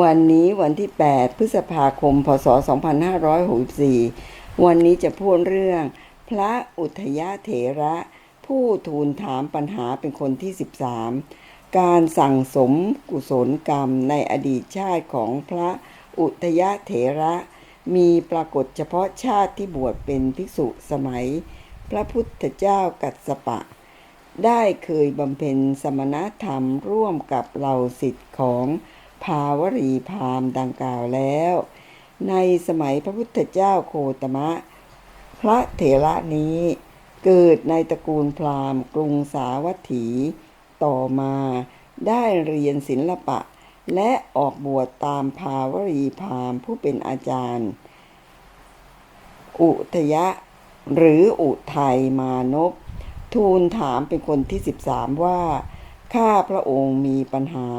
วันนี้วันที่ 8 พฤษภาคม พศ 2564 วันนี้จะพูดเรื่อง พระอุทยเถระ ผู้ทูลถามปัญหาเป็นคนที่ 13 การสั่งสมกุศลกรรมในอดีตชาติของพระอุทยเถระ มีปรากฏเฉพาะชาติที่บวชเป็นภิกษุสมัย พระพุทธเจ้ากัสสปะ ได้เคยบำเพ็ญสมณธรรมร่วมกับเหล่าสิทธิ์ของ ภาวรีพามดังกล่าวแล้ว ในสมัยพระพุทธเจ้าโคตมะ พระเถระนี้เกิดในตระกูลพราหมณ์กรุงสาวัตถี ต่อมาได้เรียนศิลปะ และออกบวชตามภาวรีพราหมณ์ผู้เป็นอาจารย์ อุทยะ หรืออุทัยมานพทูลถามเป็นคนที่ 13 ว่า ข้าพระองค์มีปัญหา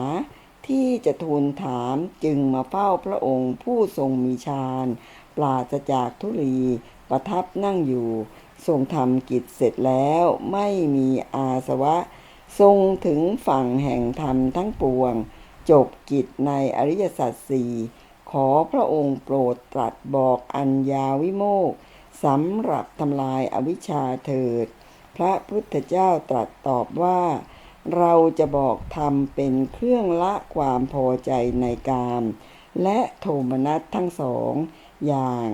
ที่จะทูลถามจึงมาเฝ้าพระองค์ผู้ทรงมีฌานปราศจากทุลีประทับนั่งอยู่ ทรงทำกิจเสร็จแล้วไม่มีอาสวะ ทรงถึงฝั่งแห่งธรรมทั้งปวง จบกิจในอริยสัจสี่ขอพระองค์โปรดตรัสบอกอัญญาวิโมกข์สำหรับทำลายอวิชชาเถิด พระพุทธเจ้าตรัสตอบว่า เราจะบอกธรรมเป็นเครื่องละความพอใจในกาม และโทมนัสทั้งสองอย่าง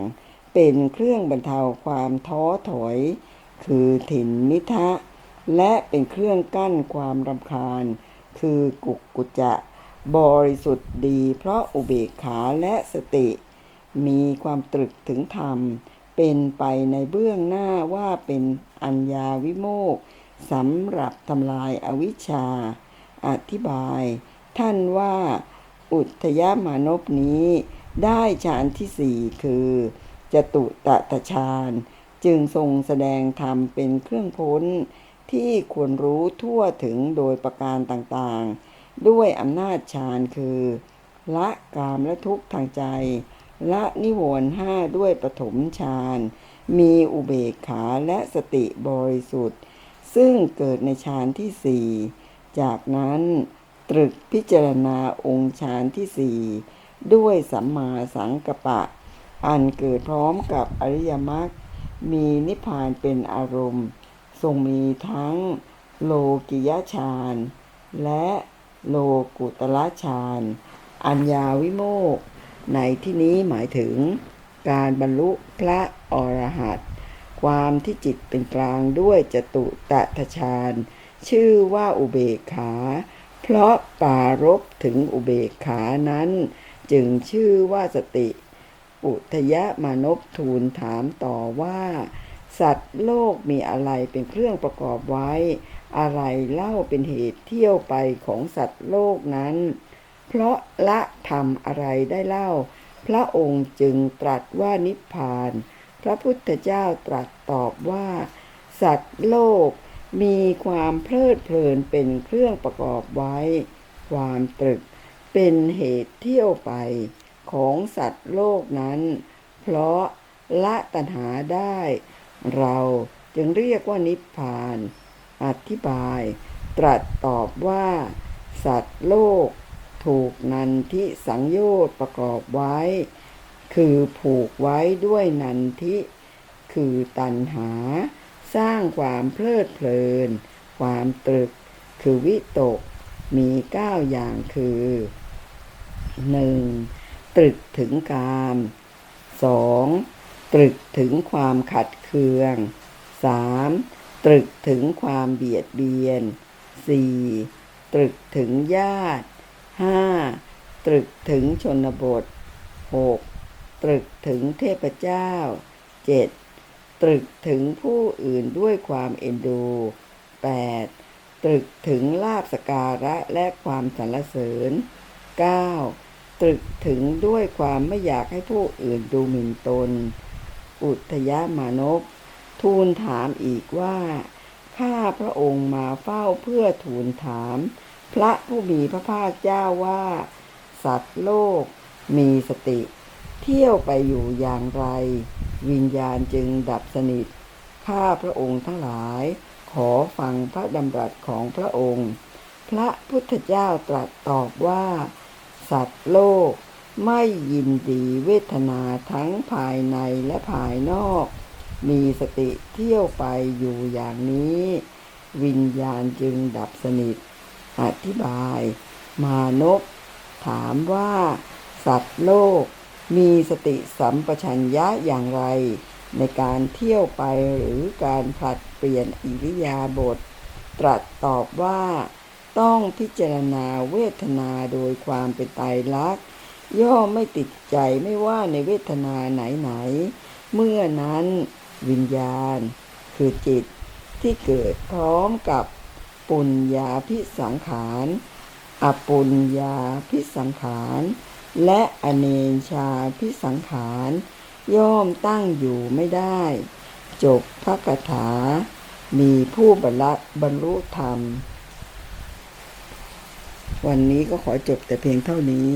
เป็นเครื่องบรรเทาความท้อถอย คือถิ่นมิทะ และเป็นเครื่องกั้นความรำคาญ คือกุกกุจจะ บริสุทธิ์ดีเพราะอุเบกขาและสติ มีความตรึกถึงธรรม เป็นไปในเบื้องหน้าว่าเป็นอัญญาวิโมกข์ สำหรับทำลายอาวิชชา อธิบาย ท่านว่า อุทยมานพนี้ ได้ฌานที่สี่คือจตุตตะฌานจึงทรงแสดงธรรมเป็นเครื่องพ้น ที่ควรรู้ทั่วถึงโดยประการต่างๆ ด้วยอำนาจฌานคือ ละกามและทุกข์ทางใจ ละนิวรณ์ห้าด้วยปฐมฌานมีอุเบกขาและสติบริสุทธิ์ ซึ่งเกิดในฌานที่สี่จากนั้นตรึกพิจารณาองค์ฌานที่สี่ด้วยสัมมาสังกปะ อันเกิดพร้อมกับอริยมรรคมีนิพพานเป็นอารมณ์ทรงมีทั้งโลกิยฌานและโลกุตละฌานอัญญาวิโมกในที่นี้หมายถึงการบรรลุพระอรหันต ความที่จิตเป็นกลางด้วยจตุตถฌานชื่อว่าอุเบกขา เพราะปารบถึงอุเบกขานั้น จึงชื่อว่าสติ อุทยมานพทูลถามต่อว่า สัตว์โลกมีอะไรเป็นเครื่องประกอบไว้ อะไรเล่าเป็นเหตุเที่ยวไปของสัตว์โลกนั้น เพราะละทำอะไรได้เล่า พระองค์จึงตรัสว่านิพพาน พระพุทธเจ้าตรัสตอบว่า สัตว์โลกมีความเพลิดเพลินเป็นเครื่องประกอบไว้ ความตรึกเป็นเหตุเที่ยวไปของสัตว์โลกนั้น เพราะละตัณหาได้ เราจึงเรียกว่านิพพาน อธิบาย ตรัสตอบว่า สัตว์โลกถูกนันทิสังโยชน์ประกอบไว้ คือผูกไว้ด้วยนันทิ คือตัณหา สร้างความเพลิดเพลิน ความตรึก คือวิตก มีเก้าอย่างคือหนึ่งตรึกถึงกามสองตรึกถึงความขัดเคืองสามตรึกถึงความเบียดเบียนสี่ตรึกถึงญาติห้าตรึกถึงชนบทหก ตรึกถึงเทพเจ้าเจ็ดตรึกถึงผู้อื่นด้วยความเอ็นดูแปดตรึกถึงลาบสการะและความสรรเสริญเก้าตรึกถึงด้วยความไม่อยากให้ผู้อื่นดูหมิ่นตน อุทยมานพทูลถามอีกว่า ข้าพระองค์มาเฝ้าเพื่อทูลถาม พระผู้มีพระภาคเจ้าว่า สัตว์โลกมีสติ เที่ยวไปอยู่อย่างไร วิญญาณจึงดับสนิท ข้าพระองค์ทั้งหลาย ขอฟังพระดำรัสของพระองค์ พระพุทธเจ้าตรัสตอบว่า สัตว์โลกไม่ยินดีเวทนาทั้งภายในและภายนอก มีสติเที่ยวไปอยู่อย่างนี้ วิญญาณจึงดับสนิท อธิบาย มานพถามว่า สัตว์โลก มีสติสัมปชัญญะอย่างไร ในการเที่ยวไปหรือการผลัดเปลี่ยนอิริยาบถตรัสตอบว่า ต้องพิจารณาเวทนาโดยความเป็นไตรลักษณ์ย่อมไม่ติดใจไม่ว่าในเวทนาไหนๆเมื่อนั้นวิญญาณ คือจิตที่เกิดพร้อมกับปุญญาพิสังขารอปุญญาพิสังขาร และอเนนชาพิสังขารย่อมตั้งอยู่ไม่ได้ จบพระคาถา มีผู้บรรลุบรรลุธรรม วันนี้ก็ขอจบแต่เพียงเท่านี้